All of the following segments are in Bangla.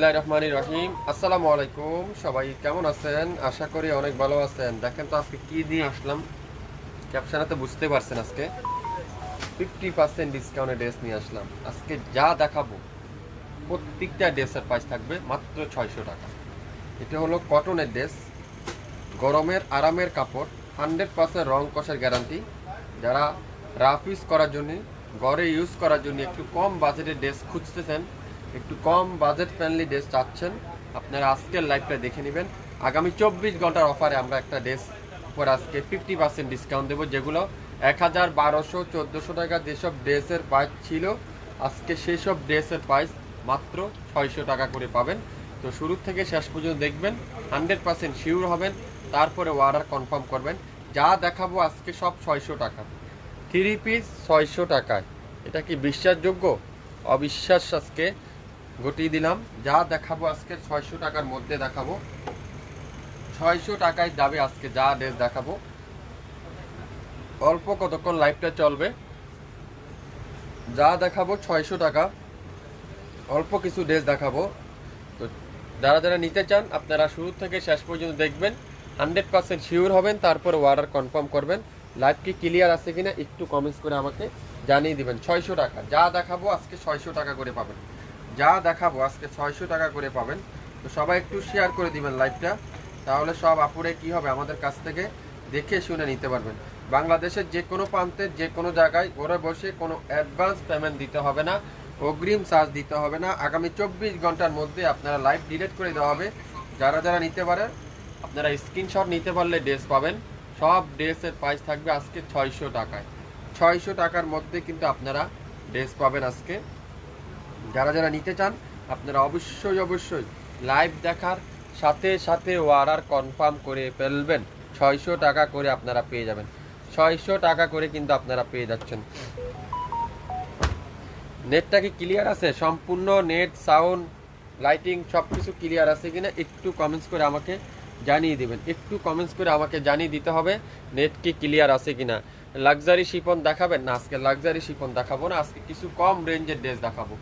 বিসমিল্লাহ রহমান রহিম। আসসালামু আলাইকুম। সবাই কেমন আছেন? আশা করি অনেক ভালো আছেন। দেখেন তো আজকে কি দিয়ে আসলাম? ক্যাপশনে তো বুঝতে পারছেন আজকে। ফিফটি পার্সেন্ট ডিসকাউন্টে ড্রেস নিয়ে আসলাম। আজকে যা দেখাবো, প্রত্যেকটা ড্রেসের প্রাইস থাকবে মাত্র ছয়শো টাকা। এটা হলো কটনের ড্রেস গরমের আরামের কাপড় হান্ড্রেড পার্সেন্ট রং কষের গ্যারান্টি যারা রাফ ইউজ করার জন্য, ঘরে ইউজ করার জন্য একটু কম বাজেটের ড্রেস খুঁজতেছেন একটু কম বাজেট ফ্রেন্ডলি ড্রেস চাচ্ছেন, আপনারা আজকের লাইভটা দেখে নেবেন। আগামী চব্বিশ ঘণ্টার অফারে আমরা একটা ড্রেস উপর আজকে ফিফটি পার্সেন্ট ডিসকাউন্ট দেবো, যেগুলো এক হাজার বারোশো চোদ্দোশো টাকা যেসব ড্রেসের প্রাইস ছিল, আজকে সেই সব ড্রেসের প্রাইস মাত্র ছয়শো টাকা করে পাবেন। তো শুরু থেকে শেষ পর্যন্ত দেখবেন হান্ড্রেড পার্সেন্ট শিওর হবেন, তারপরে অর্ডার কনফার্ম করবেন। যা দেখাবো আজকে সব ছয়শো টাকা। থ্রি পিস ছয়শো টাকায়। এটা কি বিশ্বাসযোগ্য? অবিশ্বাস আজকে ঘটিয়ে দিলাম। যা দেখাবো আজকে ছয়শো টাকার মধ্যে দেখাবো। ছয়শো টাকায় যাবে আজকে যা ড্রেস দেখাবো। অল্প কতক্ষণ লাইফটা চলবে? যা দেখাবো ছয়শো টাকা। অল্প কিছু ড্রেস দেখাবো। তো যারা যারা নিতে চান, আপনারা শুরু থেকে শেষ পর্যন্ত দেখবেন। হান্ড্রেড পার্সেন্ট শিওর হবেন, তারপর অর্ডার কনফার্ম করবেন। লাইভ কি ক্লিয়ার আছে কিনা, একটু কমেন্টস করে আমাকে জানিয়ে দিবেন। ছয়শো টাকা। যা দেখাবো আজকে ছয়শো টাকা করে পাবেন। যা দেখাবো, আজকে ছয়শো টাকা করে পাবেন। তো সবাই একটু শেয়ার করে দিবেন লাইভটা তাহলে সব আপুরে কি হবে আমাদের কাছ থেকে দেখে শুনে নিতে পারবেন। বাংলাদেশের যে কোনো প্রান্তে, যে কোনো জায়গায় ঘরে বসে কোনো অ্যাডভান্স পেমেন্ট দিতে হবে না, অগ্রিম চার্জ দিতে হবে না। আগামী চব্বিশ ঘণ্টার মধ্যে আপনারা লাইভ ডিলেট করে দেওয়া হবে। যারা যারা নিতে পারে আপনারা স্ক্রিনশট নিতে পারলে ড্রেস পাবেন। সব ড্রেসের প্রাইস থাকবে আজকে ছয়শো টাকায়। ছয়শো টাকার মধ্যে কিন্তু আপনারা ড্রেস পাবেন আজকে। যারা যারা নিতে চান, আপনারা অবশ্যই অবশ্যই লাইভ দেখার সাথে সাথে অর্ডার কনফার্ম করে ফেলবেন। ছয়শো টাকা করে আপনারা পেয়ে যাবেন। ছয়শো টাকা করে কিন্তু আপনারা পেয়ে যাচ্ছেন। নেটটা কি ক্লিয়ার আছে? সম্পূর্ণ নেট সাউন্ড লাইটিং সব কিছু ক্লিয়ার আছে কিনা একটু কমেন্টস করে আমাকে জানিয়ে দেবেন। একটু কমেন্টস করে আমাকে জানিয়ে দিতে হবে নেট কি ক্লিয়ার আছে কিনা। লাক্সারি শিপন দেখাবেন? না, আজকে লাক্সারি শিপন দেখাবো না, আজকে কিছু কম রেঞ্জের ড্রেস দেখাবো।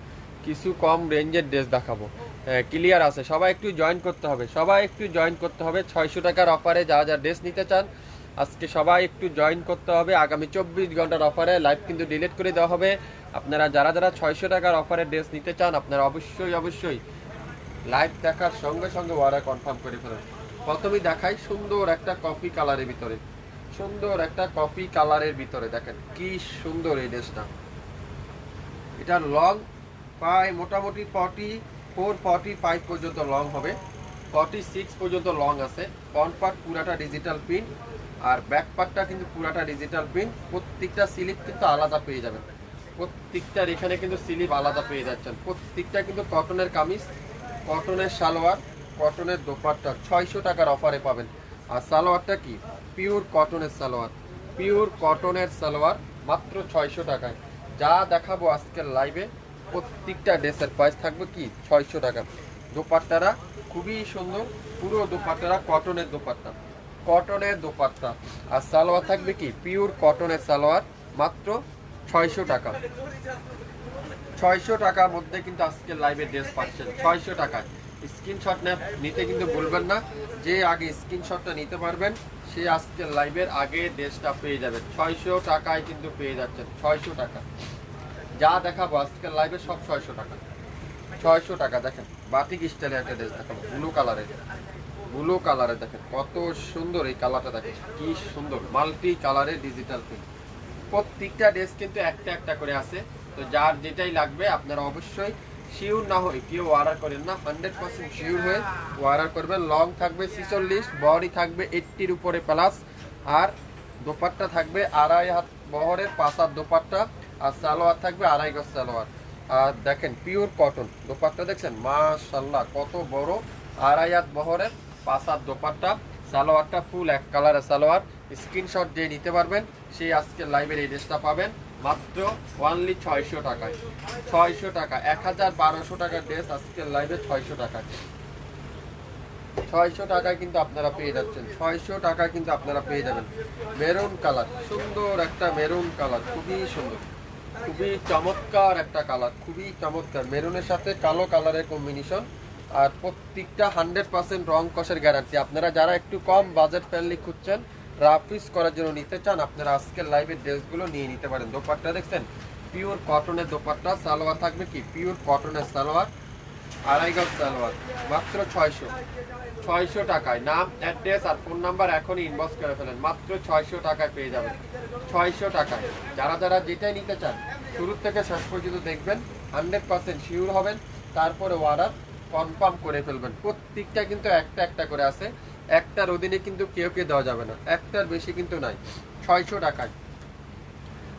কিছু কম রেঞ্জের ড্রেস দেখাবো। ক্লিয়ার আছে। সবাই একটু জয়েন করতে হবে। সবাই একটু জয়েন করতে হবে। ছয়শো টাকার অফারে যা যা ড্রেস নিতে চান, আজকে সবাই একটু জয়েন করতে হবে। আগামী চব্বিশ ঘণ্টার অফারে লাইভ কিন্তু ডিলিট করে দেওয়া হবে। আপনারা যারা যারা ছয়শো টাকার অফারে ড্রেস নিতে চান, আপনারা অবশ্যই অবশ্যই লাইভ দেখার সঙ্গে সঙ্গে অর্ডার কনফার্ম করে ফেলেন। প্রথমেই দেখাই সুন্দর একটা কফি কালারের ভিতরে। সুন্দর একটা কফি কালারের ভিতরে দেখেন কি সুন্দর এই ড্রেসটা এটা লং প্রায় মোটামুটি ফর্টি ফোর, ফর্টি ফাইভ পর্যন্ত লং হবে। ফর্টি সিক্স পর্যন্ত লং আছে। ফ্রন্ট পার্ট পুরাটা ডিজিটাল প্রিন্ট আর ব্যাক পার্টটা কিন্তু পুরাটা ডিজিটাল প্রিন্ট প্রত্যেকটা স্লিপ কিন্তু আলাদা পেয়ে যাবেন। প্রত্যেকটার এখানে কিন্তু স্লিপ আলাদা পেয়ে যাচ্ছেন। প্রত্যেকটা কিন্তু কটনের কামিজ কটনের সালোয়ার কটনের দোপাট্টা ছয়শো টাকার অফারে পাবেন। আর সালোয়ারটা কি? পিওর কটনের সালোয়ার। পিওর কটনের সালোয়ার মাত্র ছয়শো টাকায়। যা দেখাবো আজকের লাইভে প্রত্যেকটা ড্রেসের প্রাইস থাকবে কি? ছয়শো টাকা। দোপাট্টারা খুবই সুন্দর। পুরো দোপাট্টারা কটনের দোপাট্টা। কটনের দোপাট্টা। আর সালোয়ার থাকবে কি? পিওর কটনের সালোয়ার। মাত্র ছয়শো টাকা। ছয়শো টাকার মধ্যে কিন্তু আজকে লাইভে ড্রেস পাচ্ছেন। ছয়শো টাকায়। স্ক্রিনশট নিতে কিন্তু বলবেন না। যে আগে স্ক্রিনশটটা নিতে পারবেন, সে আজকে লাইভের আগে ড্রেসটা পেয়ে যাবেন। ছয়শো টাকায় কিন্তু পেয়ে যাচ্ছেন। ছয়শো টাকা। যা দেখাবো আজকের লাইভে সব ছয়শো টাকা। ছয়শো টাকা, দেখেন, বাটিক স্টাইলের একটা ড্রেস দেখাবো ব্লু কালারের ব্লু কালারে দেখেন, কত সুন্দর এই কালারটা দেখেন, কি সুন্দর মাল্টি কালারের ডিজিটাল প্রিন্ট প্রত্যেকটা ড্রেস কিন্তু একটা একটা করে আছে। তো যার যেটাই লাগবে, আপনারা অবশ্যই শিওর না হয়ে, কেউ অর্ডার করেন না হান্ড্রেড পার্সেন্ট শিওর হয়ে অর্ডার করবেন। লং থাকবে ছিচল্লিশ বডি থাকবে এইটটির উপরে প্লাস আর দোপাট্টা থাকবে আড়াই হাত বহরের পাঁচ হাত দোপাট্টা। আর সালোয়ার থাকবে আড়াই গজ সালোয়ার। আর দেখেন পিওর কটন দোপাট্টা দেখছেন? মাশাল্লাহ কত বড় আড়াই হাত বহরের পাঁচ হাত দোপাট্টা। সালোয়ারটা ফুল এক কালারের সালোয়ার। স্ক্রিনশট যে নিতে পারবেন, সেই আজকে লাইভের এই ড্রেসটা পাবেন মাত্র ওয়ানলি ছয়শো টাকায়। ছয়শো টাকা, এক হাজার বারোশো টাকার ড্রেস আজকের লাইভে ছয়শো টাকায়। ছয়শো টাকায় কিন্তু আপনারা পেয়ে যাচ্ছেন। ছয়শো টাকায় কিন্তু আপনারা পেয়ে যাবেন। মেরুন কালার, সুন্দর একটা মেরুন কালার, খুবই সুন্দর। খুবই চমৎকার একটা কালার খুবই চমৎকার। মেরুনের সাথে কালো কালারের কম্বিনেশন আর প্রত্যেকটা হান্ড্রেড পার্সেন্ট রং কষের গ্যারান্টি আপনারা যারা একটু কম বাজেট ফ্রেন্ডলি খুঁজছেন রাফিস করার জন্য নিতে চান, আপনারা আজকের লাইভের ড্রেসগুলো নিয়ে নিতে পারেন। দোপাট্টা দেখছেন? পিওর কটনের দোপাট্টা, সালোয়ার থাকবে কি? পিওর কটনের সালোয়ার। আড়াই গজ সালোয়ার মাত্র ছয়শো। ছয়শো টাকায় নাম, অ্যাড্রেস আর ফোন নাম্বার এখনই ইনবক্স করে ফেলেন। মাত্র ছয়শো টাকায় পেয়ে যাবেন। ছয়শো টাকায়। যারা যারা যেটাই নিতে চান, শুরু থেকে শেষ পর্যন্ত দেখবেন হান্ড্রেড পার্সেন্ট শিওর হবেন, তারপরে অর্ডার কনফার্ম করে ফেলবেন। প্রত্যেকটা কিন্তু একটা একটা করে আছে। একটার অধীনে কিন্তু কেউ কেউ দেওয়া যাবে না। একটার বেশি কিন্তু নাই। ছয়শো টাকায়।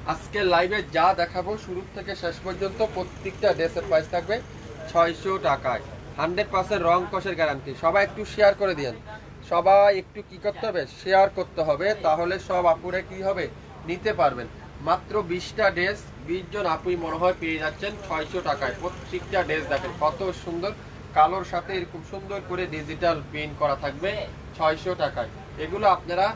আজকে লাইভে যা দেখাবো, শুরু থেকে শেষ পর্যন্ত প্রত্যেকটা ড্রেসের প্রাইস থাকবে। ছয়শো টাকায়। হান্ড্রেড পার্সেন্ট রং কষের গ্যারান্টি সবাই একটু শেয়ার করে দিন সবাই একটু কি করতে হবে? শেয়ার করতে হবে, তাহলে সব আপুরে কি হবে? নিতে পারবেন। মাত্র বিশটা ড্রেস, বিশ জন আপুই মনে হয় পেয়ে যাচ্ছেন ছয়শো টাকায়। প্রত্যেকটা ড্রেস দেখেন, কত সুন্দর। কালোর সাথে এরকম সুন্দর করে ডিজিটাল প্রিন্ট করা থাকবে ছয়শো টাকায়। এগুলো আপনারা,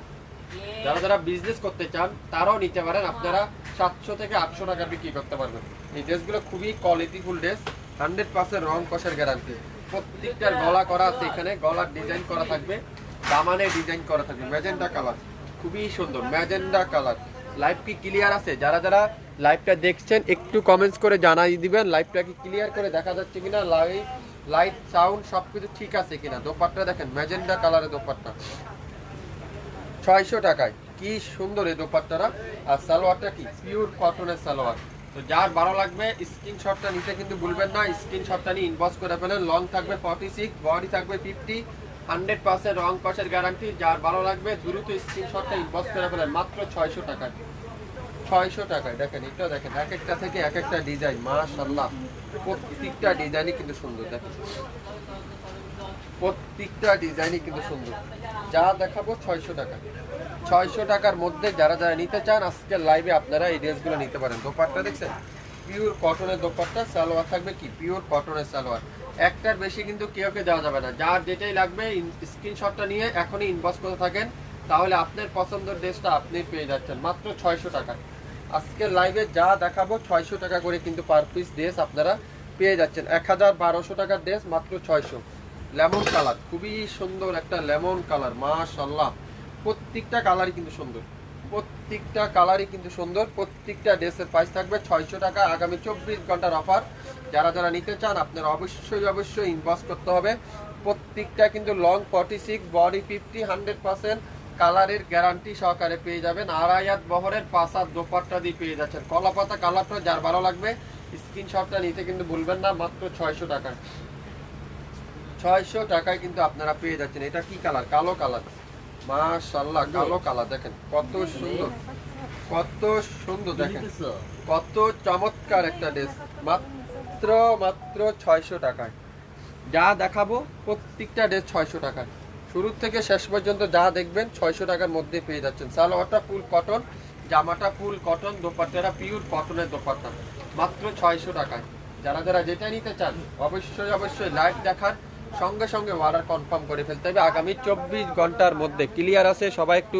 যারা যারা বিজনেস করতে চান, তারাও নিতে পারেন। আপনারা সাতশো থেকে আটশো টাকা বিক্রি করতে পারবেন। এই ড্রেসগুলো খুবই কোয়ালিটিফুল ড্রেস হান্ড্রেড পার্সেন্ট রং কষের গ্যারান্টি প্রত্যেকটার গলা করা আছে এখানে, গলার ডিজাইন করা থাকবে দামানে ডিজাইন করা থাকবে। ম্যাজেন্ডা কালার খুবই সুন্দর, ম্যাজেন্ডা কালার লাইভ কি ক্লিয়ার আছে? যারা যারা লাইভটা দেখছেন, একটু কমেন্টস করে জানাই দিবেন লাইভটা কি ক্লিয়ার করে দেখা যাচ্ছে কিনা লাইভ লাইট সাউন্ড সবকিছু ঠিক আছে কিনা। দোপাট্টা দেখেন, ম্যাজেন্ডা কালারের দোপাট্টা। ছয়শো টাকায়, কি সুন্দর এই দোপাট্টারা আর সালোয়ারটা কি? পিওর কটনের সালোয়ার। তো যার ভালো লাগবে স্ক্রিনশটটা নিতে কিন্তু ভুলবেন না স্ক্রিনশটটা নিয়ে ইনবক্স করে ফেলেন। লং থাকবে ফর্টি সিক্স বডি থাকবে ফিফটি হান্ড্রেড পার্সেন্ট রং কষের গ্যারান্টি যার ভালো লাগবে, দ্রুত স্ক্রিনশটটা ইনবক্স করে ফেলেন, মাত্র ছয়শো টাকায় ছয়শো টাকায়, দেখেন এটা দেখেন, এক একটা থেকে এক একটা ডিজাইন মাশাল্লাহ প্রত্যেকটা ডিজাইনই কিন্তু সুন্দর, দেখেন। প্রত্যেকটা ডিজাইনই কিন্তু সুন্দর। যা দেখাবো ছয়শো টাকা। ছয়শো টাকার মধ্যে যারা যারা নিতে চান, আজকের লাইভে আপনারা এই ড্রেসগুলো নিতে পারেন। দোপাট্টা দেখছেন? পিওর কটনের দোপাট্টা, সালোয়ার থাকবে কি? পিওর কটনের সালোয়ার। একটার বেশি কিন্তু কেউ কে দেওয়া যাবে না। যার যেটাই লাগবে স্ক্রিনশটটা নিয়ে এখনই ইনবক্স করে থাকেন। তাহলে আপনার পছন্দের ড্রেসটা আপনি পেয়ে যাচ্ছেন। মাত্র ছয়শো টাকা। আজকের লাইভে যা দেখাবো, ছয়শো টাকা করে কিন্তু পার পিস ড্রেস আপনারা পেয়ে যাচ্ছেন। এক হাজার বারোশো টাকার ড্রেস মাত্র ছয়শো। Lemon colour. খুবই সুন্দর একটা লেমন কালার মাশাল্লাহ প্রত্যেকটা কালারই কিন্তু সুন্দর। প্রত্যেকটা কালারই কিন্তু সুন্দর। প্রত্যেকটা ড্রেসের প্রাইস থাকবে ছয়শো টাকা। আগামী চব্বিশ ঘণ্টার অফার যারা যারা নিতে চান, আপনারা অবশ্যই অবশ্যই ইনভেস্ট করতে হবে। প্রত্যেকটা কিন্তু long forty six body fifty hundred percent কালারের গ্যারান্টি সহকারে পেয়ে যাবেন। আড়াইয়াত বহরের পাঁচাত দোপাট্টা দিয়ে পেয়ে যাচ্ছেন। কলাপাতা কালারটা যার ভালো লাগবে স্ক্রিনশটটা নিতে কিন্তু ভুলবেন না, মাত্র ছয়শো টাকায়। ছয়শো টাকায় কিন্তু আপনারা পেয়ে যাচ্ছেন। এটা কি কালার কালো কালার মাশাল্লাহ কালো কালার দেখেন। কত সুন্দর কত সুন্দর দেখেন। কত চমৎকার একটা ড্রেস। মাত্র মাত্র ছয়শো টাকায়। যা দেখাবো প্রত্যেকটা ড্রেস ছয়শো টাকায়। শুরু থেকে শেষ পর্যন্ত যা দেখবেন ছয়শো টাকার মধ্যে পেয়ে যাচ্ছেন। সালোয়ারটা ফুল কটন জামাটা ফুল কটন দোপাট্টাটা পিওর কটনের দোপাট্টা। মাত্র ছয়শো টাকায়। যারা যারা যেটা নিতে চান অবশ্যই অবশ্যই লাইভ দেখার সঙ্গে সঙ্গে অর্ডার কনফার্ম করে ফেলতে হবে। আগামী চব্বিশ ঘণ্টার মধ্যে ক্লিয়ার আছে, সবাই একটু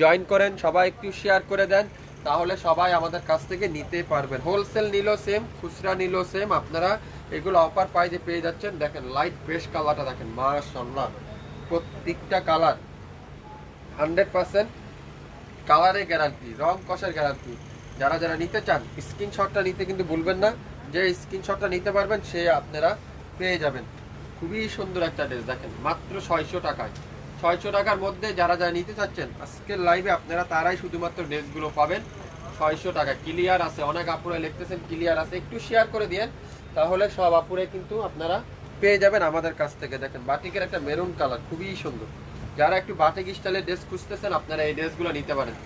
জয়েন করেন, সবাই একটু শেয়ার করে দেন, তাহলে সবাই আমাদের কাছ থেকে নিতে পারবেন। হোলসেল নিল সেম খুচরা নিল সেম আপনারা এগুলো অফার প্রাইজে পেয়ে যাচ্ছেন। দেখেন লাইট বেশ কালারটা দেখেন মাশাল্লাহ প্রত্যেকটা কালার হান্ড্রেড পার্সেন্ট কালারের গ্যারান্টি রং কষার গ্যারান্টি যারা যারা নিতে চান স্ক্রিনশটটা নিতে কিন্তু ভুলবেন না, যে স্ক্রিনশটটা নিতে পারবেন, সে আপনারা পেয়ে যাবেন। খুবই সুন্দর একটা ড্রেস দেখেন, মাত্র ছয়শো টাকায়। ছয়শো টাকার মধ্যে যারা যারা নিতে চাচ্ছেন আজকের লাইভে আপনারা তারাই শুধুমাত্র ড্রেসগুলো পাবেন। ছয়শো টাকা ক্লিয়ার আছে, অনেক আপুরে লিখতেছেন ক্লিয়ার আছে। একটু শেয়ার করে দিয়েন, তাহলে সব আপুরে কিন্তু আপনারা পেয়ে যাবেন আমাদের কাছ থেকে। দেখেন, বাটিকের একটা মেরুন কালার খুবই সুন্দর। যারা একটু বাটিক স্টাইলের ড্রেস খুঁজতেছেন, আপনারা এই ড্রেসগুলো নিতে পারেন।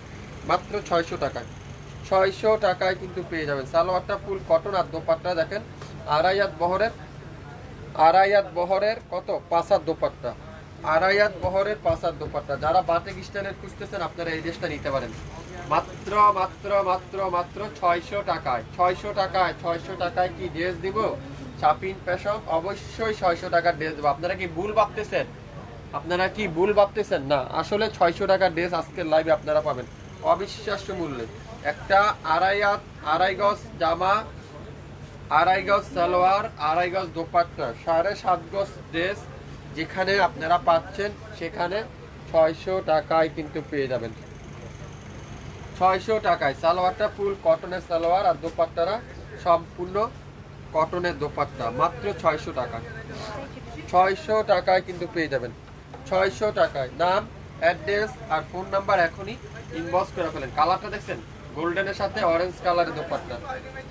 মাত্র ছয়শো টাকায়। ছয়শো টাকায় কিন্তু পেয়ে যাবেন। সালোয়ারটা ফুল কটন আর দোপাট্টা, দেখেন আড়াইয়াত বহরের। আড়াইয়াত বহরের কত? পাঁচার দোপাট্টা। আড়াইয়াত বহরের পাঁচার দোপাট্টা। যারা বাটিক স্টাইলের খুঁজতেছেন, আপনারা এই ড্রেসটা নিতে পারেন। মাত্র মাত্র মাত্র মাত্র ছয়শো টাকায়। ছয়শো টাকায় ছয়শো টাকায় কি ড্রেস দিব? শাপিন ফ্যাশন অবশ্যই ছয়শো টাকার ড্রেস দেবো। আপনারা কি ভুল ভাবতেছেন? আপনারা কি ভুল ভাবতেছেন? না, আসলে ছয়শো টাকার ড্রেস আজকের লাইভে আপনারা পাবেন। অবিশ্বাস্য মূল্যে। একটা আড়াই হাত আড়াই গজ জামা আড়াই গজ সালোয়ার আড়াই গজ দোপাট্টা, সাড়ে সাত গজ ড্রেস যেখানে আপনারা পাচ্ছেন, সেখানে ছয়শো টাকায় কিন্তু পেয়ে যাবেন। ছয়শো টাকায় সালোয়ারটা ফুল কটনের সালোয়ার আর দোপাট্টারা সম্পূর্ণ কটনের দোপাট্টা, মাত্র ছয়শো টাকা ছয়শো টাকায় কিন্তু পেয়ে যাবেন। ছয়শো টাকায়। নাম, অ্যাড্রেস আর ফোন নাম্বার এখনই ইনবক্স করে ফেলেন। কালারটা দেখছেন? গোল্ডেনের সাথে অরেঞ্জ কালারের দোপাট্টা।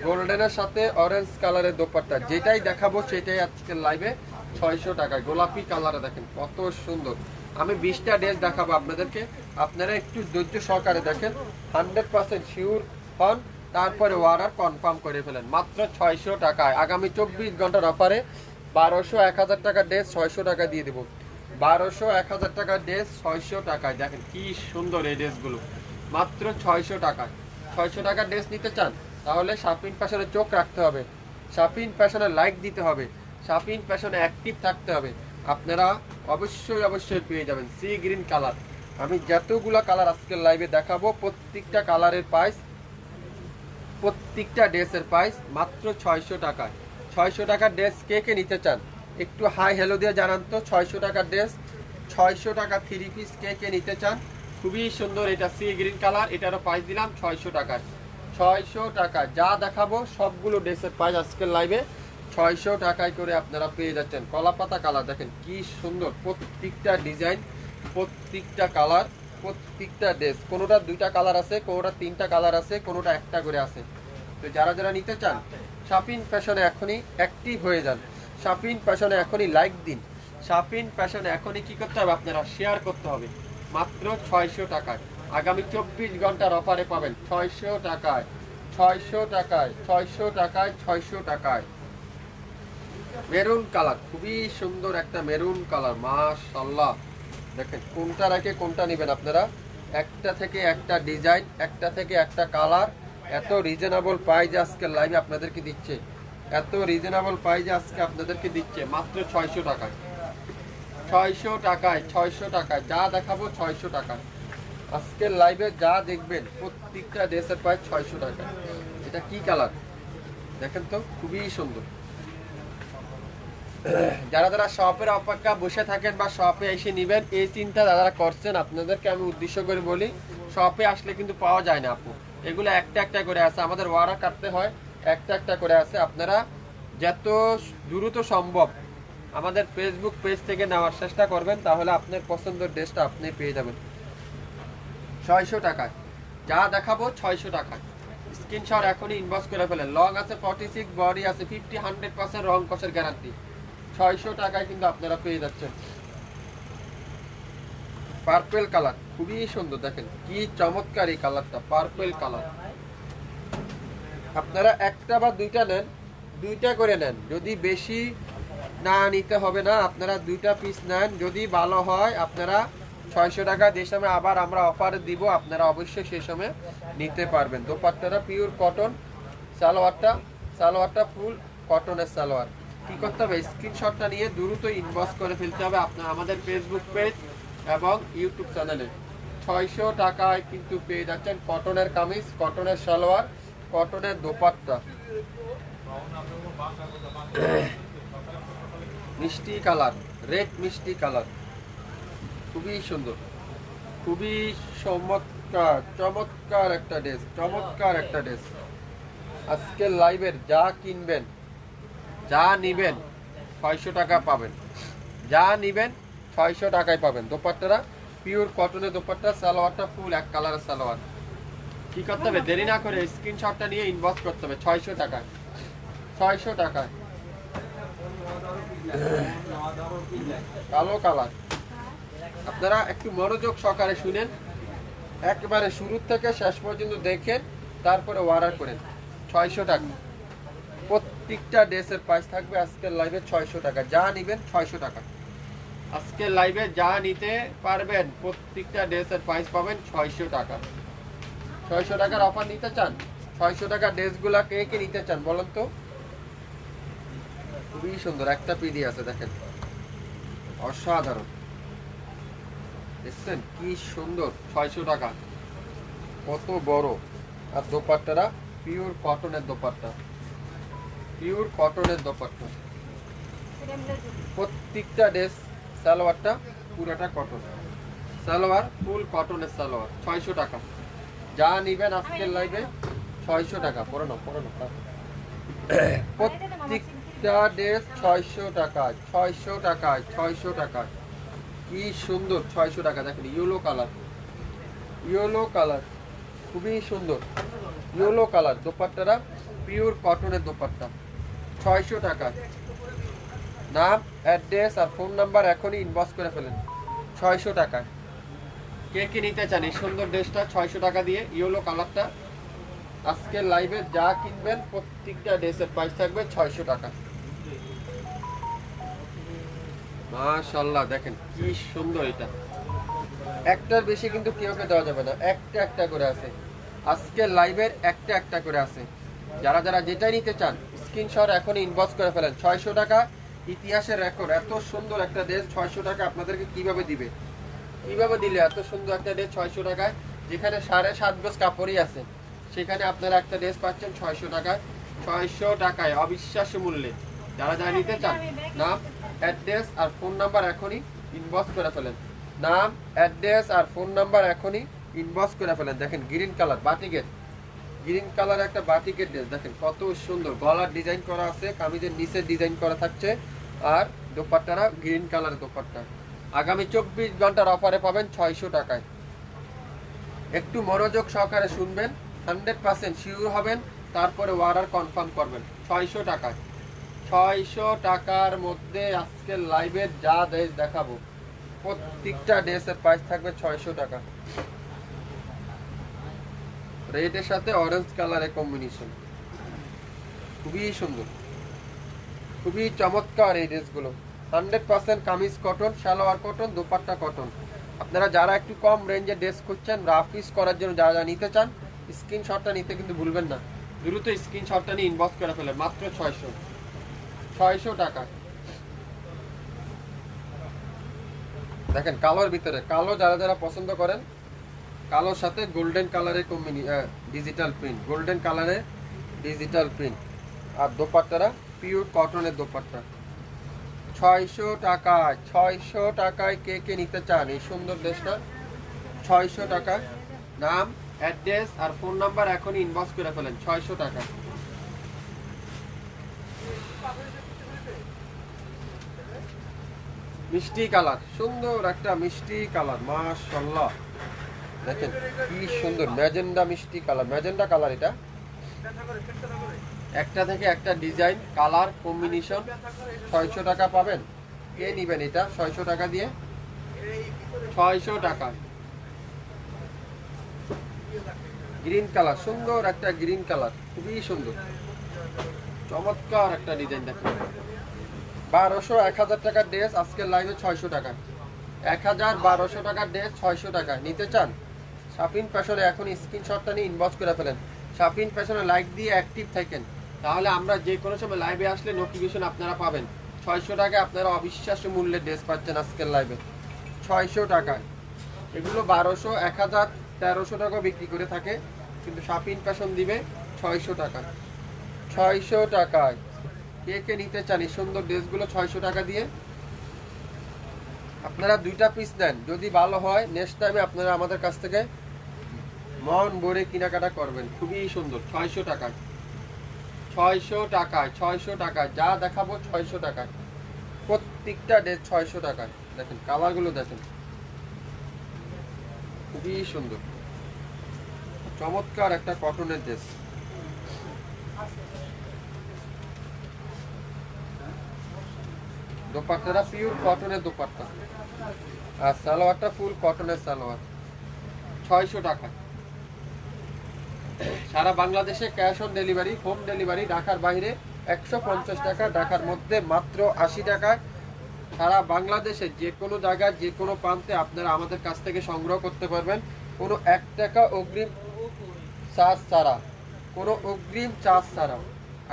গোল্ডেনের সাথে অরেঞ্জ কালারের দোপাট্টা। যেটাই দেখাবো সেটাই আজকের লাইভে ছয়শো টাকায়। গোলাপি কালারে দেখেন, কত সুন্দর। আমি বিশটা ড্রেস দেখাবো আপনাদেরকে। আপনারা একটু ধৈর্য সহকারে দেখেন। হান্ড্রেড পার্সেন্ট শিওর হন। তারপরে অর্ডার কনফার্ম করে ফেলেন। মাত্র ছয়শো টাকায়। আগামী চব্বিশ ঘণ্টার অফারে বারোশো এক হাজার টাকার ড্রেস ছয়শো টাকা দিয়ে দেবো। বারোশো এক হাজার টাকার ড্রেস ছয়শো টাকায়। দেখেন কি সুন্দর এই ড্রেসগুলো মাত্র ছয়শো টাকায়। ছয়শো টাকার ড্রেস নিতে চান, তাহলে শাপিং ফ্যাশনে চোখ রাখতে হবে। শাপিং ফ্যাশনে লাইক দিতে হবে। শাপিং ফ্যাশনে অ্যাক্টিভ থাকতে হবে। আপনারা অবশ্যই অবশ্যই পেয়ে যাবেন সি গ্রিন কালার। আমি যতগুলো কালার আজকের লাইভে দেখাবো, প্রত্যেকটা কালারের প্রাইস প্রত্যেকটা ড্রেসের প্রাইস মাত্র ছয়শো টাকায়। ছয়শো টাকার ড্রেস কে কে নিতে চান? একটু হাই হ্যালো দিয়ে জানান তো, ছয়শো টাকার ড্রেস, ছয়শো টাকা থ্রি পিস কে কে নিতে চান? খুবই সুন্দর এটা সি গ্রিন কালার এটারও প্রাইস দিলাম ছয়শো টাকায় ছয়শো টাকা, যা দেখাবো সবগুলো ড্রেসের প্রাইস আজকের লাইভে ছয়শো টাকায় করে আপনারা পেয়ে যাচ্ছেন। কলাপাতা কালার দেখেন কি সুন্দর, প্রত্যেকটা ডিজাইন প্রত্যেকটা কালার প্রত্যেকটা ড্রেস কোনোটা দুইটা কালার আছে, কোনোটা তিনটা কালার আছে, কোনোটা একটা করে আছে। তো যারা যারা নিতে চান শাপিং ফ্যাশনে এখনই অ্যাক্টিভ হয়ে যান। শাপিং ফ্যাশনে এখনই লাইক দিন। শাপিং ফ্যাশনে এখনই কি করতে হবে? আপনারা শেয়ার করতে হবে। মাত্র ছয়শো টাকায়। আগামী চব্বিশ ঘণ্টার অফারে পাবেন ছয়শো টাকায় ছয়শো টাকায় ছয়শো টাকায় ছয়শো টাকায়। মেরুন কালার, খুবই সুন্দর একটা মেরুন কালার মাশাল্লাহ দেখেন, কোনটা রেখে কোনটা নেবেন আপনারা? একটা থেকে একটা ডিজাইন, একটা থেকে একটা কালার। এত রিজনেবল প্রাইজ আজকে লাইভে আপনাদেরকে দিচ্ছে। এত রিজনেবল প্রাইজ আজকে আপনাদেরকে দিচ্ছে, মাত্র ছয়শো টাকায়। ছয়শো টাকায় ছয়শো টাকায়, যা দেখাবো ছয়শো টাকায়। আজকের লাইভে যা দেখবেন, প্রত্যেকটা ড্রেসের প্রাইস ছয়শো টাকা এটা কি কালার দেখেন তো, খুবই সুন্দর। যারা যারা শপের অপেক্ষা বসে থাকেন বা শপে এসে নিবেন, এই চিন্তা যারা করছেন, আপনাদেরকে আমি উদ্দেশ্য করে বলি শপে আসলে কিন্তু পাওয়া যায় না আপু। এগুলো একটা একটা করে আছে, আমাদের ওয়ারা কাটতে হয়, একটা একটা করে আছে। আপনারা যত দ্রুত সম্ভব আমাদের ফেসবুক পেজ থেকে নেওয়ার চেষ্টা করবেন, তাহলে আপনার পছন্দের ড্রেসটা আপনি পেয়ে যাবেন। ছয়শো টাকায়। যা দেখাবো ছয়শো টাকায়। স্ক্রিনশট এখনই ইনবক্স করে ফেলেন। লং আছে ফর্টি সিক্স বডি আছে ফিফটি হান্ড্রেড পার্সেন্ট রং কষের গ্যারান্টি ছয়শো টাকায় কিন্তু আপনারা পেয়ে যাচ্ছেন। পার্পেল কালার খুবই সুন্দর, দেখেন। কি চমৎকার এই কালারটা পার্পেল কালার আপনারা একটা বা দুইটা নেন, দুইটা করে নেন। যদি বেশি না নিতে হবে না, আপনারা দুইটা পিস নেন, যদি ভালো হয় আপনারা ছয়শো টাকা যে সময় আবার আমরা অফার দিব, আপনারা অবশ্যই সেই সময় নিতে পারবেন। দোপাট্টাটা পিওর কটন সালোয়ারটা সালোয়ারটা ফুল কটনের সালোয়ার। কী করতে হবে? স্ক্রিনশটটা নিয়ে দ্রুত ইনবক্স করে ফেলতে হবে আপনার, আমাদের ফেসবুক পেজ এবং ইউটিউব চ্যানেলে ছয়শো টাকায় কিন্তু পেয়ে যাচ্ছেন কটনের কামিজ কটনের সালোয়ার কটনের দোপাট্টা। মিষ্টি কালার, রেড মিষ্টি কালার। খুবই সুন্দর। খুবই চমৎকার চমৎকার একটা ড্রেস, চমৎকার একটা ড্রেস। আজকের লাইভের যা কিনবেন, যা নিবেন, ছয়শো টাকা পাবেন। যা নিবেন, ছয়শো টাকায় পাবেন। দোপাট্টারা পিওর কটনের দোপাট্টা, সালোয়ারটা ফুল এক কালারের সালোয়ার। কি করতে হবে? দেরি না করে স্ক্রিনশটটা নিয়ে ইনবক্স করতে হবে, ছয়শো টাকায়। ছয়শো টাকায়। কালো কালার। আপনারা একটু মনোযোগ সহকারে শুনেন। একেবারে শুরু থেকে শেষ পর্যন্ত দেখেন তারপরে অর্ডার করেন। ছয়শো টাকা। প্রত্যেকটা ড্রেসের প্রাইস থাকবে আজকের লাইভে ছয়শো টাকা। যা নিবেন ছয়শো টাকা। আজকের লাইভে যা নিতে পারবেন, প্রত্যেকটা ড্রেসের প্রাইস পাবেন ছয়শো টাকা। ছয়শো টাকার অফার নিতে চান? ছয়শো টাকা ড্রেসগুলা কে কে নিতে চান বলেন তো? খুবই সুন্দর। একটা পিডি আছে, দেখেন। অসাধারণ। দেখছেন? কি সুন্দর। ছয়শো টাকা। কত বড়। আর দোপাট্টারা পিওর কটনের দোপাট্টা। পিওর কটনের দোপাট্টা। প্রত্যেকটা ড্রেস সালোয়ারটা পুরোটা কটন সালোয়ার ফুল কটনের সালোয়ার। ছয়শো টাকা। যা নিবেন আজকের লাইভে ছয়শো টাকা। পড়ো না পড়ো প্রত্যেকটা ড্রেস ছয়শো টাকা ছয়শো টাকায়, ছয়শো টাকা কি সুন্দর, ছয়শো টাকা, দেখেন ইয়েলো কালার ইয়েলো কালার খুবই সুন্দর। ইয়েলো কালার দোপাট্টারা পিওর কটনের দোপাট্টা। ছয়শো টাকা নাম অ্যাড্রেস আর ফোন নাম্বার এখনই ইনবক্স করে ফেলেন। ছয়শো টাকায়। কে কি নিতে চান এই সুন্দর ড্রেসটা? ছয়শো টাকা দিয়ে ইয়েলো কালারটা আজকের লাইভে যা কিনবেন, প্রত্যেকটা ড্রেসের প্রাইস থাকবে ছয়শো টাকা। মাশাল্লাহ দেখেন কি সুন্দর এটা। একটার বেশি কিন্তু কেউকে দেওয়া যাবে না, একটা একটা করে আছে। আজকের লাইভের একটা একটা করে আছে। যারা যারা যেটাই নিতে চান স্ক্রিনশট এখন ইনবক্স করে ফেলেন। ছয়শো টাকা ইতিহাসের রেকর্ড এত সুন্দর একটা ড্রেস ছয়শো টাকা আপনাদেরকে কীভাবে দিবে? কীভাবে দিলে এত সুন্দর একটা ড্রেস ছয়শো টাকায়? যেখানে সাড়ে সাত গজ কাপড়ই আছে, সেখানে আপনারা একটা ড্রেস পাচ্ছেন ছয়শো টাকায়। ছয়শো টাকায়, অবিশ্বাস্য মূল্যে। যারা যারা নিতে চান। নাম, অ্যাড্রেস আর ফোন নাম্বার এখনই ইনবক্স করে ফেলেন। নাম, অ্যাড্রেস আর ফোন নাম্বার এখনই ইনবক্স করে ফেলেন। দেখেন গ্রিন কালার বাটিকের গ্রিন কালার একটা বাটিকের ড্রেস দেখেন, কত সুন্দর। গলার ডিজাইন করা আছে, কামিজের নিচে ডিজাইন করা থাকছে। আর দোপাট্টারা গ্রিন কালার দোপাট্টা। আগামী চব্বিশ ঘণ্টার অফারে পাবেন ছয়শো টাকায়। একটু মনোযোগ সহকারে শুনবেন হান্ড্রেড পার্সেন্ট শিওর হবেন, তারপরে অর্ডার কনফার্ম করবেন, ছয়শো টাকায়। ছয়শো টাকার মধ্যে আজকের লাইভে যা ড্রেস দেখাবো, প্রত্যেকটা ড্রেসের প্রাইস থাকবে ছয়শো টাকা। রেডের সাথে অরেঞ্জ কালারের কম্বিনেশন খুবই সুন্দর। খুবই চমৎকার এই ড্রেসগুলো। Hundred percent kameez cotton salwar cotton dupatta cotton আপনারা যারা একটু কম রেঞ্জে ড্রেস খুঁজছেন রাফিস করার জন্য যারা যারা নিতে চান স্ক্রিনশটটা নিতে কিন্তু ভুলবেন না। দ্রুত স্ক্রিনশটটা নিয়ে ইনবক্স করে ফেলেন, মাত্র ছয়শো। ছয়শো টাকা। দেখেন, কালোর ভিতরে। কালো যারা যারা পছন্দ করেন, কালোর সাথে গোল্ডেন কালারের কম্বিনি ডিজিটাল প্রিন্ট গোল্ডেন কালারের ডিজিটাল প্রিন্ট আর দোপাট্টারা পিওর কটনের দোপাট্টা। ছয়শো টাকায় ছয়শো টাকায় কে কে নিতে চান এই সুন্দর ড্রেসটা? ছয়শো টাকা। নাম অ্যাড্রেস আর ফোন নাম্বার এখনই ইনবক্স করে ফেলেন, ছয়শো টাকা। মিষ্টি কালার, সুন্দর একটা মিষ্টি কালার মাশাল্লাহ দেখেন, কি সুন্দর, ম্যাজেন্ডা মিষ্টি কালার, ম্যাজেন্ডা কালার এটা। একটা থেকে একটা ডিজাইন, কালার কম্বিনেশন, ছয়শো টাকা পাবেন। কে নিবেন এটা? ছয়শো টাকা দিয়ে? ছয়শো টাকা গ্রিন কালার, সুন্দর একটা গ্রিন কালার, খুবই সুন্দর। চমৎকার একটা ডিজাইন দেখেন। বারোশো এক হাজার টাকার ড্রেস, আজকের লাইভে ছয়শো টাকা। এক হাজার বারোশো টাকার ড্রেস, ছয়শো টাকা। নিতে চান? শাপিন ফ্যাশনে এখন স্ক্রিনশটটা নিয়ে ইনবক্স করে ফেলেন। শাপিন ফ্যাশনে লাইক দিয়ে অ্যাক্টিভ থাকেন। তাহলে আমরা যে কোনো সময় লাইভে আসলে নোটিফিকেশন আপনারা পাবেন। ছয়শো টাকায় আপনারা অবিশ্বাস্য মূল্যে ড্রেস পাচ্ছেন আজকের লাইভে ছয়শো টাকায়। এগুলো বারোশো, এক হাজার, তেরোশো টাকা বিক্রি করে থাকে। কিন্তু শাপিন ফ্যাশন দিবে ছয়শো টাকা ছয়শো টাকায়। কে কে নিতে চান এই সুন্দর ড্রেসগুলো ছয়শো টাকা দিয়ে? আপনারা দুইটা পিস নেন। যদি ভালো হয় নেক্সট টাইমে আপনারা আমাদের কাছ থেকে মন ভরে কেনাকাটা করবেন। খুবই সুন্দর, ছয়শো টাকায়। ছয়শো টাকায় ছয়শো টাকায়। যা দেখাবো ছয়শো টাকায়। প্রত্যেকটা ড্রেস ছয়শো টাকায়। দেখেন, কালারগুলো দেখেন। খুবই সুন্দর। চমৎকার একটা কটনের ড্রেস দোপাট্টাটা পিওর কটনের দোপাট্টা। আর সালোয়ারটা ফুল কটনের সালোয়ার। ছয়শো টাকা। সারা বাংলাদেশে cash on delivery home delivery ঢাকার বাইরে একশো পঞ্চাশ টাকা, ঢাকার মধ্যে মাত্র আশি টাকায় সারা বাংলাদেশে যে কোনো জায়গায়, যে কোনো প্রান্তে আপনারা আমাদের কাছ থেকে সংগ্রহ করতে পারবেন। কোনো এক টাকা অগ্রিম চার্জ ছাড়া। কোনো অগ্রিম চার্জ ছাড়া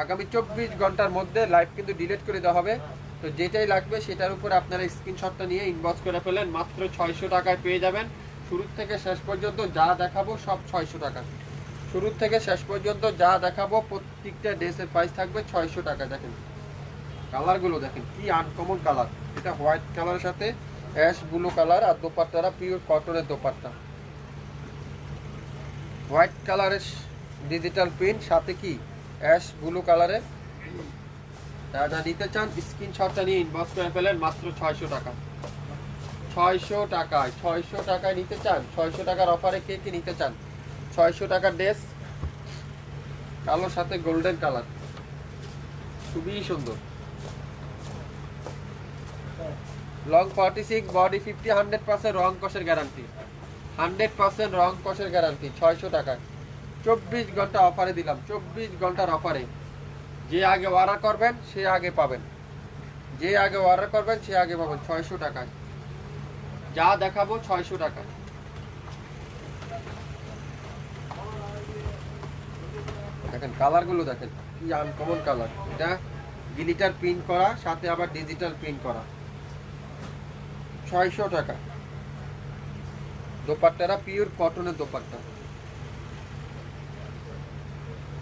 আগামী চব্বিশ ঘণ্টার মধ্যে লাইভ কিন্তু ডিলিট করে দেওয়া হবে। তো যেটাই লাগবে সেটার উপর আপনারা স্ক্রিনশটটা নিয়ে ইনবক্স করে ফেলেন, মাত্র ছয়শো টাকায় পেয়ে যাবেন। শুরু থেকে শেষ পর্যন্ত যা দেখাবো সব ছয়শো টাকা। শুরু থেকে শেষ পর্যন্ত যা দেখাবো প্রত্যেকটা ড্রেসের প্রাইস থাকবে ছয়শো টাকা, দেখেন। কালারগুলো দেখেন, কি আনকমন কালার এটা হোয়াইট কালারের সাথে অ্যাশ ব্লু কালার আর দোপাট্টারা পিওর কটনের দোপাট্টা। হোয়াইট কালারের ডিজিটাল প্রিন্ট সাথে কি? অ্যাশ ব্লু কালারের যারা নিতে চান স্ক্রিনশটটা নিয়ে ইনবক্স করে ফেলেন মাত্র ছয়শো টাকা। ছয়শো টাকায় ছয়শো টাকায় নিতে চান? ছয়শো টাকার অফারে কে কে নিতে চান? ছয়শো টাকার ড্রেস কালোর সাথে গোল্ডেন কালার খুবই সুন্দর। Long forty six body fifty hundred percent রং কষের গ্যারান্টি হান্ড্রেড পার্সেন্ট রং কষের গ্যারান্টি ছয়শো টাকায়। চব্বিশ ঘণ্টা অফারে দিলাম, চব্বিশ ঘণ্টার অফারে যে আগে অর্ডার করবেন, সে আগে পাবেন। যে আগে অর্ডার করবেন, সে আগে পাবেন ছয়শো টাকায়। যা দেখাবো ছয়শো টাকা দেখেন কালারগুলো দেখেন, কি আনকমন কালার এটা ডিজিটাল প্রিন্ট করা, সাথে আবার ডিজিটাল প্রিন্ট করা। ছয়শো টাকা। দোপাট্টারা পিওর কটনের দোপাট্টা।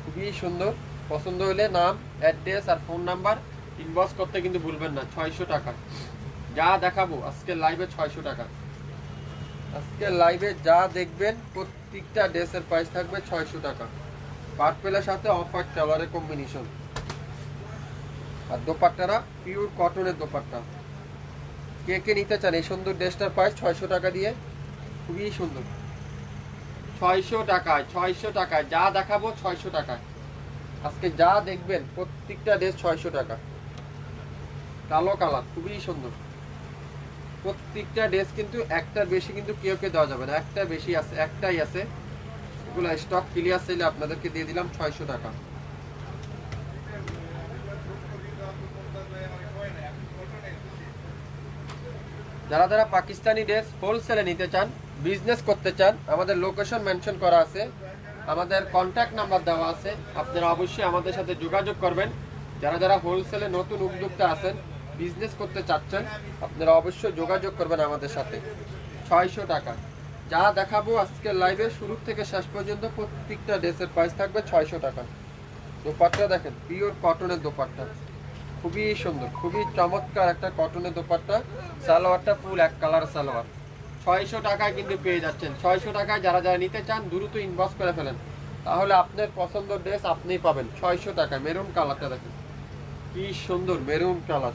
খুবই সুন্দর। পছন্দ হলে নাম অ্যাড্রেস আর ফোন নাম্বার ইনবক্স করতে কিন্তু ভুলবেন না, ছয়শো টাকা। যা দেখাবো, আজকে লাইভে ছয়শো টাকা। আজকে লাইভে যা দেখবেন, প্রত্যেকটা ড্রেসের প্রাইস থাকবে ছয়শো টাকা। পার্পেলের সাথে অফ হোয়াইট কালারের কম্বিনেশন আর দোপাট্টারা পিওর কটনের দোপাট্টা। কে কে নিতে চান এই সুন্দর ড্রেসটার প্রাইস ছয়শো টাকা দিয়ে? খুবই সুন্দর। ছয়শো টাকায় ছয়শো টাকায়, যা দেখাবো ছয়শো টাকায়। আজকে যা দেখবেন, প্রত্যেকটা ড্রেস ছয়শো টাকা। কালো কালার, খুবই সুন্দর। প্রত্যেকটা ড্রেস কিন্তু একটার বেশি কিন্তু কেউ কে দেওয়া যাবে না। একটা বেশি আছে, একটাই আছে। এগুলো স্টক ক্লিয়ার সেলে আপনাদেরকে দিয়ে দিলাম ছয়শো টাকা। যারা যারা পাকিস্তানি ড্রেস হোলসেলে নিতে চান বিজনেস করতে চান, আমাদের লোকেশন মেনশন করা আছে। আমাদের কন্ট্যাক্ট নাম্বার দেওয়া আছে। আপনারা অবশ্যই আমাদের সাথে যোগাযোগ করবেন। যারা যারা হোলসেলে নতুন উদ্যোক্তা আছেন বিজনেস করতে চাচ্ছেন, আপনারা অবশ্যই যোগাযোগ করবেন আমাদের সাথে। ছয়শো টাকা। যা দেখাবো আজকের লাইভে শুরু থেকে শেষ পর্যন্ত প্রত্যেকটা ড্রেসের প্রাইস থাকবে ছয়শো টাকা। দোপাট্টা দেখেন পিওর কটনের দোপাট্টা। খুবই সুন্দর, খুবই চমৎকার একটা কটনের দোপাট্টা। সালোয়ারটা ফুল এক কালার সালোয়ার। ছয়শো টাকায় কিন্তু পেয়ে যাচ্ছেন। ছয়শো টাকায় যারা যারা নিতে চান, দ্রুত ইনবক্স করে ফেলেন। তাহলে আপনার পছন্দ ড্রেস আপনিই পাবেন। ছয়শো টাকা মেরুন কালারটা দেখেন। কি সুন্দর maroon colour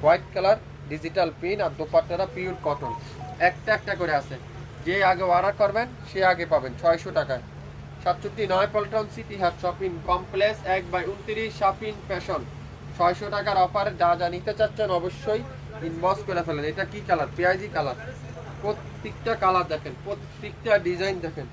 white colour digital pin আর দোপাট্টাটা পিওর কটন একটা একটা করে আছে। যে আগে অর্ডার করবেন, সে আগে পাবেন ছয়শো টাকায়। সাতষট্টি নয় পল্টন সিটি হাট শপিং কমপ্লেক্স এক বাই উনত্রিশ শপিং ফ্যাশন ছয়শো টাকার অফার যা যা নিতে চাচ্ছেন অবশ্যই ইনবক্স করে ফেলেন। এটা কি কালার পেঁয়াজি কালার প্রত্যেকটা কালার দেখেন, প্রত্যেকটা ডিজাইন দেখেন।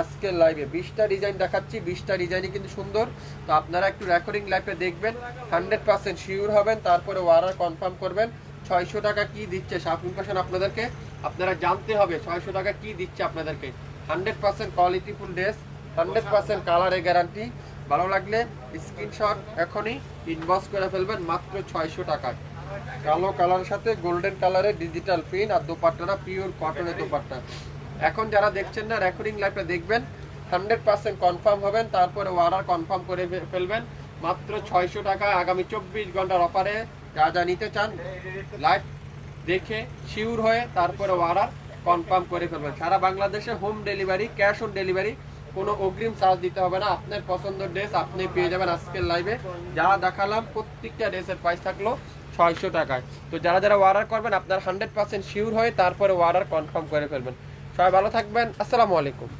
আজকের লাইভে বিশটা ডিজাইন দেখাচ্ছি, বিশটা ডিজাইনই কিন্তু সুন্দর। তো আপনারা একটু রেকর্ডিং লাইভে দেখবেন হান্ড্রেড পার্সেন্ট শিওর হবেন, তারপরে অর্ডার কনফার্ম করবেন। ছয়শো টাকা কি দিচ্ছে শাপিং ফ্যাশন আপনাদেরকে? আপনারা জানতে হবে ছয়শো টাকা কি দিচ্ছে আপনাদেরকে। Hundred percent qualityful dress hundred percent কালারের গ্যারান্টি ভালো লাগলে স্ক্রিনশট এখনই ইনবক্স করে ফেলবেন, মাত্র ছয়শো টাকায়। কালো কালারের সাথে গোল্ডেন কালারের ডিজিটাল প্রিন্ট আর দোপাট্টাটা পিওর কটনের দোপাট্টা। এখন যারা দেখছেন না রেকর্ডিং লাইভটা দেখবেন হান্ড্রেড পার্সেন্ট কনফার্ম হবেন, তারপরে অর্ডার কনফার্ম করে ফেলবেন। মাত্র ছয়শো টাকা আগামী চব্বিশ ঘণ্টার অফারে যা যা নিতে চান লাইভ দেখে শিওর হয়ে তারপরে অর্ডার কনফার্ম করে ফেলবেন। সারা বাংলাদেশে home delivery cash on delivery কোনো অগ্রিম চার্জ দিতে হবে না। আপনার পছন্দের ড্রেস আপনি পেয়ে যাবেন আজকের লাইভে যা দেখালাম, প্রত্যেকটা ড্রেসের প্রাইস থাকল ছয়শো টাকায়। তো যারা যারা অর্ডার করবেন, আপনার হান্ড্রেড পার্সেন্ট শিওর হয়ে তারপরে অর্ডার কনফার্ম করে ফেলবেন। সবাই ভালো থাকবেন। আসসালামু আলাইকুম।